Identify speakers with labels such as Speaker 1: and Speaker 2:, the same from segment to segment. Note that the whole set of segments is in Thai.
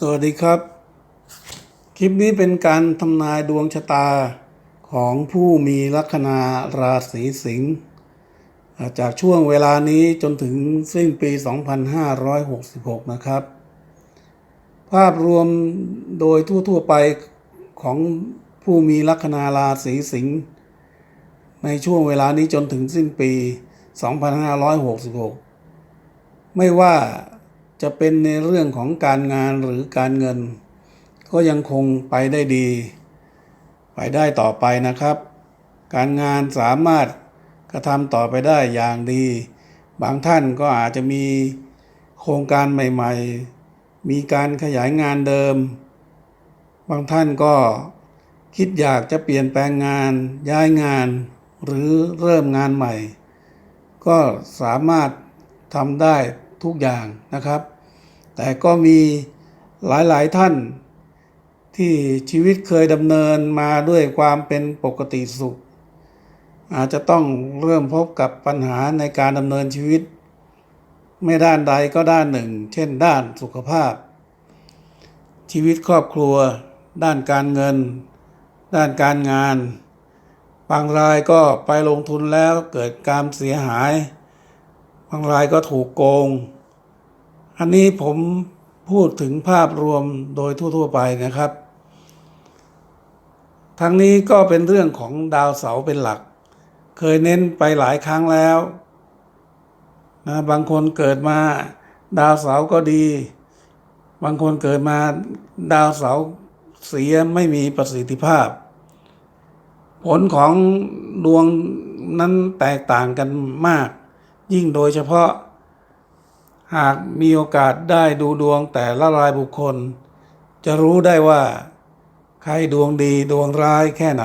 Speaker 1: สวัสดีครับ คลิปนี้เป็นการทำนายดวงชะตาของผู้มีลัคนาราศีสิงห์จากช่วงเวลานี้จนถึงสิ้นปี 2566 นะครับ ภาพรวมโดยทั่วๆไปของผู้มีลัคนาราศีสิงห์ในช่วงเวลานี้จนถึงสิ้นปี 2566 ไม่ว่า จะเป็นในเรื่องของการงานหรือการเงิน ก็ยังคงไปได้ดี ไปได้ต่อไปนะครับ การงานสามารถกระทำต่อไปได้อย่างดี บางท่านก็อาจจะมีโครงการใหม่ ๆ มีการขยายงานเดิม บางท่านก็คิดอยากจะเปลี่ยนแปลงงานย้ายงาน หรือเริ่มงานใหม่ ก็สามารถทำได้ ทุกอย่างนะครับ แต่ก็มีหลายๆท่านที่ชีวิตเคยดำเนินมาด้วยความเป็นปกติสุข อาจจะต้องเริ่มพบกับปัญหาในการดำเนินชีวิต ไม่ด้านใดก็ด้านหนึ่ง เช่นด้านสุขภาพ ชีวิตครอบครัว ด้านการเงิน ด้านการงาน บางรายก็ไปลงทุนแล้วเกิดการเสียหาย บางรายก็ถูกโกง อันนี้ผมพูดถึงภาพรวมโดยทั่ว ๆ ไปนะครับ ทั้งนี้ก็เป็นเรื่องของดาวเสาร์เป็นหลัก เคยเน้นไปหลายครั้งแล้วนะบางคนเกิดมาดาวเสาร์ก็ดี บางคนเกิดมาดาวเสาร์เสียไม่มีประสิทธิภาพ ผลของดวงนั้นแตกต่างกันมาก ยิ่งโดยเฉพาะ หากมีโอกาสได้ดูดวงแต่ละรายบุคคล จะรู้ได้ว่า ใครดวงดีดวงร้ายแค่ไหน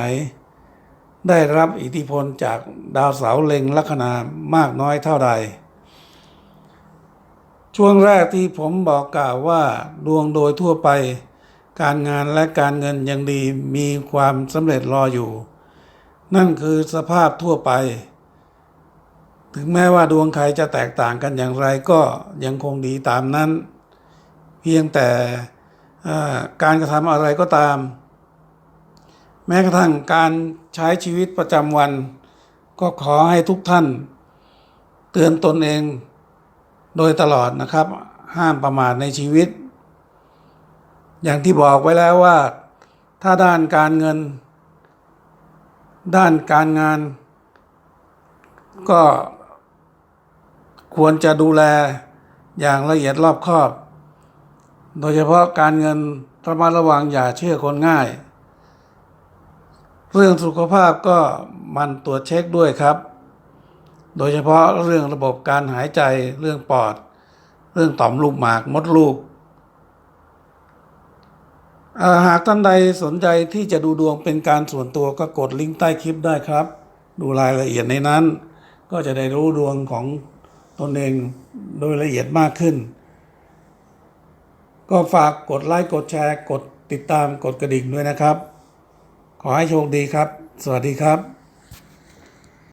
Speaker 1: ได้รับอิทธิพลจากดาวเสาร์เล็งลัคนามากน้อยเท่าใด ช่วงแรกที่ผมบอกกล่าวว่าดวงโดยทั่วไป การงานและการเงินยังดีมีความสำเร็จรออยู่ นั่นคือสภาพทั่วไป ถึงแม้ว่าดวงใครจะแตกต่างกันอย่างไรก็ยังคงดีตามนั้น เพียงแต่การกระทำอะไรก็ตาม แม้กระทั่งการใช้ชีวิตประจำวัน ก็ขอให้ทุกท่าน เตือนตนเองโดยตลอดนะครับ ห้ามประมาทในชีวิต อย่างที่บอกไว้แล้วว่า ถ้าด้านการเงิน ด้านการงาน ก็ ควรจะดูแลอย่างละเอียดรอบคอบ โดยเฉพาะการเงินระมัดระวังอย่าเชื่อคนง่าย เรื่องสุขภาพก็มันตรวจเช็คด้วยครับ โดยเฉพาะเรื่องระบบการหายใจเรื่องปอด เรื่องต่อมลูกหมากมดลูกหากท่านใดสนใจที่จะดูดวงเป็นการส่วนตัวก็กดลิงก์ใต้คลิปได้ครับ ดูรายละเอียดในนั้น ก็จะได้รู้ดวงของ ตนเองโดยละเอียดมากขึ้น ก็ฝากกดไลค์กดแชร์กดติดตามกดกระดิ่งด้วยนะครับ ขอให้โชคดีครับ สวัสดีครับ